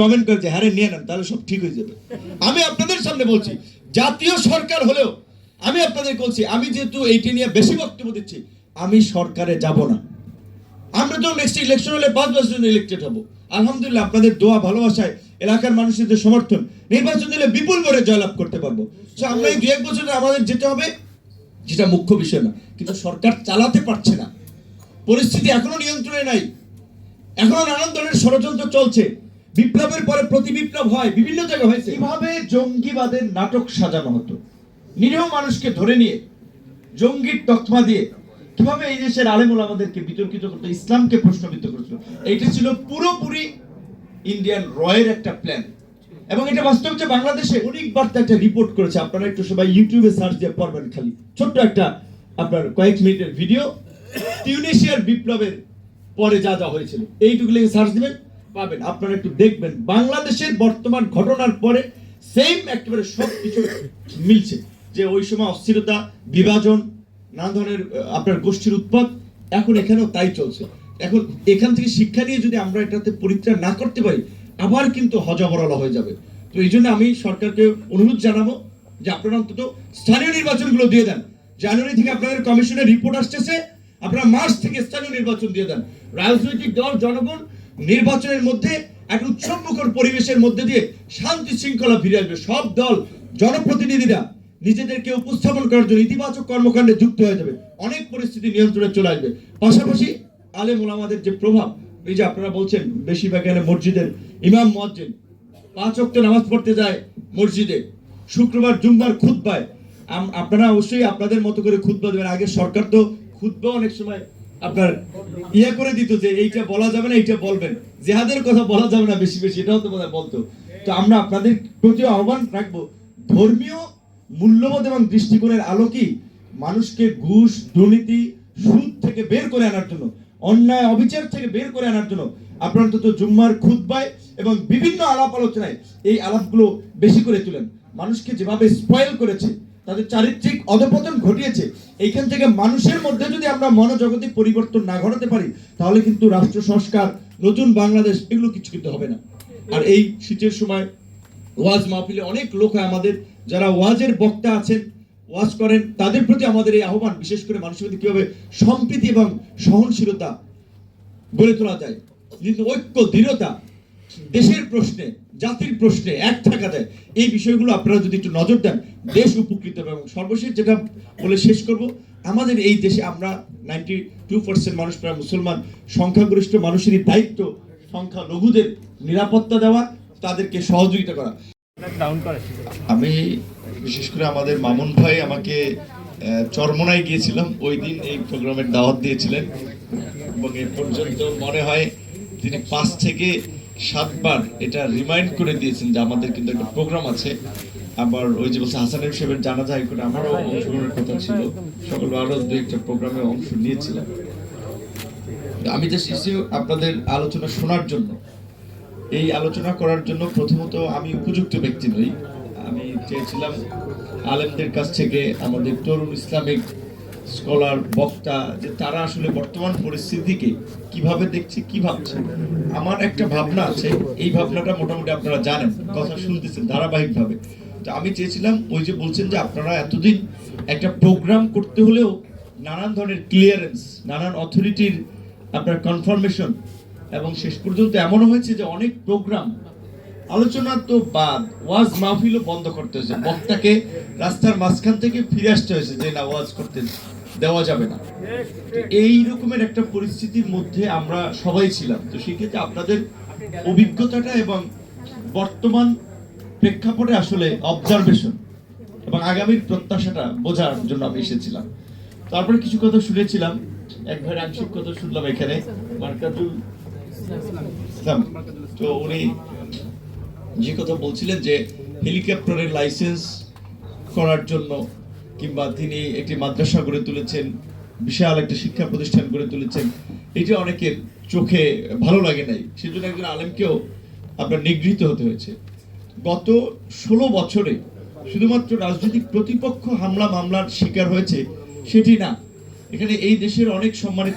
Comment করে যে হ্যাঁ নিয়ে নেন, তাহলে সব ঠিক হয়ে যাবে। আমি আপনাদের সামনে বলছি, জাতীয় সরকার হলেও আমি আপনাদের বলছি, আমি যেহেতু এইটি নিয়ে বেশি বক্তব্য দিচ্ছি, আমি সরকারে যাব না। আমরা তো নেক্সট ইলেকশন হলে পাঁচ বছর জন্য ইলেক্টেড হব। আলহামদুলিল্লাহ, আপনাদের দোয়া, ভালোবাসায় এলাকার মানুষের যে সমর্থন, নির্বাচন দিলে বিপুল ভোটে জয়লাভ করতে পারব। তো আমরা এই দু এক বছরে আমাদের যেতে হবে, যেটা মুখ্য বিষয় না, কিন্তু সরকার চালাতে পারছে না। পরিস্থিতি এখনও নিয়ন্ত্রণে নাই। এখনও নানান ধরনের ষড়যন্ত্র চলছে। বিপ্লবের পরে প্রতি বিপ্লব হয়, বিভিন্ন জায়গায় হয়েছে। কীভাবে জঙ্গিবাদের নাটক সাজানো হতো? নিরীহ মানুষকে ধরে নিয়ে, জঙ্গির তকমা দিয়ে, কীভাবে এই দেশের আলেমুল আমাদেরকে বিতর্কিত করতো, ইসলামকে প্রশ্নবিদ্ধ করেছিল এইটা ছিল পুরোপুরি ইন্ডিয়ান রয়ের একটা প্ল্যান এবং এটা বাস্তব যে বাংলাদেশে অনেক বার্তা একটা রিপোর্ট করেছে, আপনারা একটু সবাই ইউটিউবে সার্চ দিয়ে পড়বেন খালি। ছোট্ট একটা আপনার কয়েক মিনিটের ভিডিও টিউনিশিয়ার বিপ্লবের পরে যা যা হয়েছিল, এইটুকু লিখে সার্চ দিবেন। পাবেন। আপনারা একটু দেখবেন, বাংলাদেশের বর্তমান ঘটনার পরে সেম একেবারে সব কিছু মিলছে। যে ওই সময় অস্থিরতা, বিভাজন, নানা ধরনের আপনার গোষ্ঠীর উৎপাদ এখন এখানেও তাই চলছে। এখন এখান থেকে শিক্ষা নিয়ে যদি আমরা এটাতে পরিত্রাণ না করতে পারি, আবার কিন্তু হজবরলা হয়ে যাবে। তো এই জন্য আমি সরকারকে অনুরোধ জানাব যে আপনারা অন্তত স্থানীয় নির্বাচনগুলো দিয়ে দেন। জানুয়ারি থেকে আপনাদের কমিশনের রিপোর্ট আসতেছে, আপনারা মার্চ থেকে স্থানীয় নির্বাচন দিয়ে দেন। রাজনৈতিক দল, জনগণ নির্বাচনের মধ্যে এক উৎসবমুখর পরিবেশের মধ্যে দিয়ে শান্তি শৃঙ্খলা ফিরে আসবে। সব দল, জনপ্রতিনিধিরা নিজেদেরকে উপস্থাপন করার জন্য ইতিবাচক কর্মকাণ্ডে যুক্ত হয়ে যাবে। অনেক পরিস্থিতি নিয়ন্ত্রণে চলে আসবে। পাশাপাশি আলেম ওলামাদের যে প্রভাব, এই যে আপনারা বলছেন, বেশিরভাগ এখানে মসজিদের ইমাম মজ্জিন পাঁচ ওয়াক্ত নামাজ পড়তে যায় মসজিদে। শুক্রবার জুম্বার খুতবায়। আম- আপনারা অবশ্যই আপনাদের মতো করে খুতবা দেবেন। আগে সরকার তো খুতবা অনেক সময় আপনার ইয়ে করে দিত যে এইটা বলা যাবে না, এইটা বলবেন। জেহাদের কথা বলা যাবে না বেশি বেশি, এটাও তো বলতো। তো আমরা আপনাদের প্রতি আহ্বান রাখব, ধর্মীয় মূল্যবোধ এবং দৃষ্টিকোণের আলোকেই মানুষকে ঘুষ, দুর্নীতি, সুদ থেকে বের করে আনার জন্য, অন্যায়, অবিচার থেকে বের করে আনার জন্য, আপনার অন্তত জুম্মার খুতবায় এবং বিভিন্ন আলাপ আলোচনায় এই আলাপগুলো বেশি করে তুলেন। মানুষকে যেভাবে স্পয়েল করেছে তাদের চারিত্রিক অধপতন ঘটিয়েছে। এইখান থেকে মানুষের মধ্যে যদি আমরা মনোজগতিক পরিবর্তন না ঘটাতে পারি, তাহলে কিন্তু রাষ্ট্র সংস্কার, নতুন বাংলাদেশ, এগুলো কিছু কিন্তু হবে না। আর এই শীতের সময় ওয়াজ মাহফিলে অনেক লোক হয় আমাদের, যারা ওয়াজের বক্তা আছেন, ওয়াজ করেন, তাদের প্রতি আমাদের এই আহ্বান, বিশেষ করে মানুষের মধ্যে কীভাবে সম্প্রীতি এবং সহনশীলতা গড়ে তোলা যায়। কিন্তু ঐক্য, দৃঢ়তা, দেশের প্রশ্নে জাতির প্রশ্নে এক যায় এই বিষয়গুলো আপনারা যদি একটু নজর দেন, দেশ উপকৃত হবে এবং সর্বশেষ যেটা বলে শেষ করব, আমাদের এই দেশে আমরা নাইনটি টু পার্সেন্ট মানুষ প্রায় মুসলমান, সংখ্যাগরিষ্ঠ মানুষেরই দায়িত্ব সংখ্যা লঘুদের নিরাপত্তা দেওয়া, তাদেরকে সহযোগিতা করা। আমি বিশেষ করে আমাদের মামুন ভাই আমাকে চরমোনায় গিয়েছিলাম। ওই দিন এই প্রোগ্রামের দাওয়াত দিয়েছিলেন। এবং এ পর্যন্ত মনে হয় তিনি পাঁচ থেকে সাতবার এটা রিমাইন্ড করে দিয়েছেন যে আমাদের কিন্তু একটা প্রোগ্রাম আছে। আবার ওই যে বলছে হাসানের সাহেবের জানা যায় করে আমারও অংশগ্রহণের কথা ছিল। সকল আরও দু একটা প্রোগ্রামে অংশ নিয়েছিলাম। আমি জাস্ট এসে আপনাদের আলোচনা শোনার জন্য। এই আলোচনা করার জন্য প্রথমত আমি উপযুক্ত ব্যক্তি নই। আমি চেয়েছিলাম আলেমদের কাছ থেকে আমাদের তরুণ ইসলামিক স্কলার বক্তা, যে তারা আসলে বর্তমান পরিস্থিতিকে কীভাবে দেখছে, কি ভাবছে। আমার একটা ভাবনা আছে, এই ভাবনাটা মোটামুটি আপনারা জানেন, কথা শুনতেছেন ধারাবাহিকভাবে। তো আমি চেয়েছিলাম ওই যে বলছেন যে আপনারা এতদিন একটা প্রোগ্রাম করতে হলেও নানান ধরনের ক্লিয়ারেন্স নানান অথরিটির আপনার কনফার্মেশন এবং শেষ পর্যন্ত এমনও হয়েছে যে অনেক প্রোগ্রাম আলোচনা তো বাদ, ওয়াজ মাহফিলও বন্ধ করতে হয়েছে বক্তাকে রাস্তার মাঝখান থেকে ফিরে আসতে হয়েছে যে না, ওয়াজ করতে দেওয়া যাবে না। এই রকমের একটা পরিস্থিতির মধ্যে আমরা সবাই ছিলাম। তো সেক্ষেত্রে আপনাদের অভিজ্ঞতাটা এবং বর্তমান প্রেক্ষাপটে আসলে অবজারভেশন এবং আগামীর প্রত্যাশাটা বোঝার জন্য আমি এসেছিলাম। তারপরে কিছু কথা শুনেছিলাম। এক ভাইয়ের আংশিক কথা শুনলাম এখানে তো উনি যে কথা বলছিলেন যে হেলিকপ্টারের লাইসেন্স করার জন্য কিংবা তিনি একটি মাদ্রাসা গড়ে তুলেছেন, বিশাল একটা শিক্ষা প্রতিষ্ঠান গড়ে তুলেছেন, এটা অনেকের চোখে ভালো লাগে নাই। সেজন্য একজন আলেমকেও আপনার নিগৃহীত হতে হয়েছে। গত ষোলো বছরে শুধুমাত্র রাজনৈতিক প্রতিপক্ষ হামলা মামলার শিকার হয়েছে, সেটি না। এখানে এই দেশের অনেক সম্মানিত